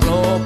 blow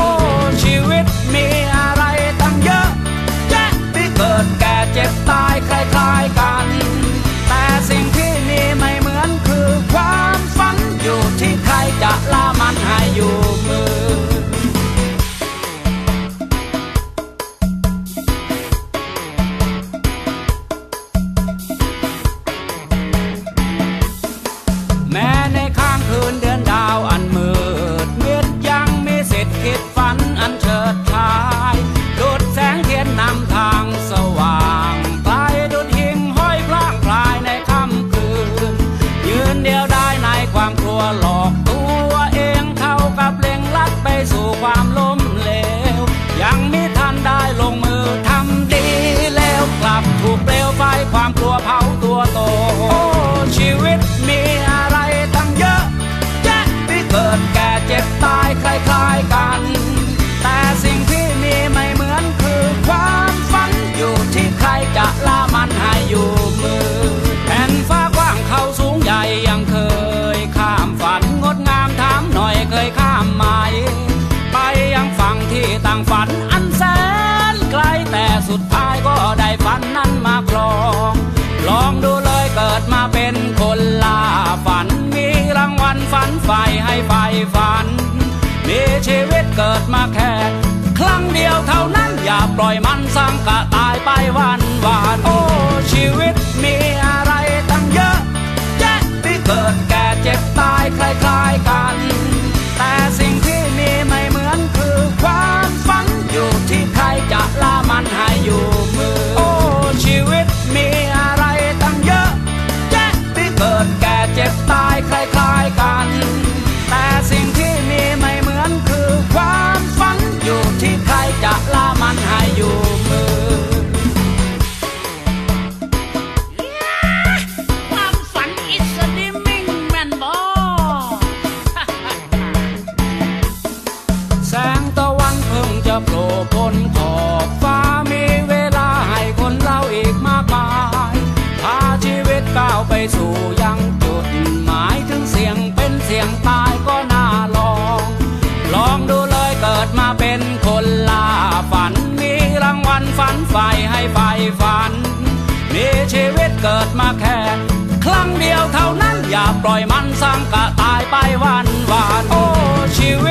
ลัวหลอกตัวเองเข้ากับเล่งลัดไปสู่ความโล สุดท้ายก็ได้ฝันนั้นมาครอง ลองดูเลยเกิดมาเป็นคนลาฝัน มีรางวัลฝันไฟให้ไฟฝัน มีชีวิตเกิดมาแค่ครั้งเดียวเท่านั้นอย่าปล่อยมันสร้างกะตายไปวันวานโอ โผล่พ้นขอบฟ้ามีเวลาให้คนเล่าอีกมากมายพาชีวิตก้าวไปสู่ยังจุดหมายถึงเสียงเป็นเสียงตายก็น่าลอง ลองดูเลยเกิดมาเป็นคนลาฝัน มีรางวัลฝันไฟให้ไฟฝัน มีชีวิตเกิดมาแค่ครั้งเดียวเท่านั้นอย่าปล่อยมันสร้างกะตายไปวันวานโอ้ชีวิต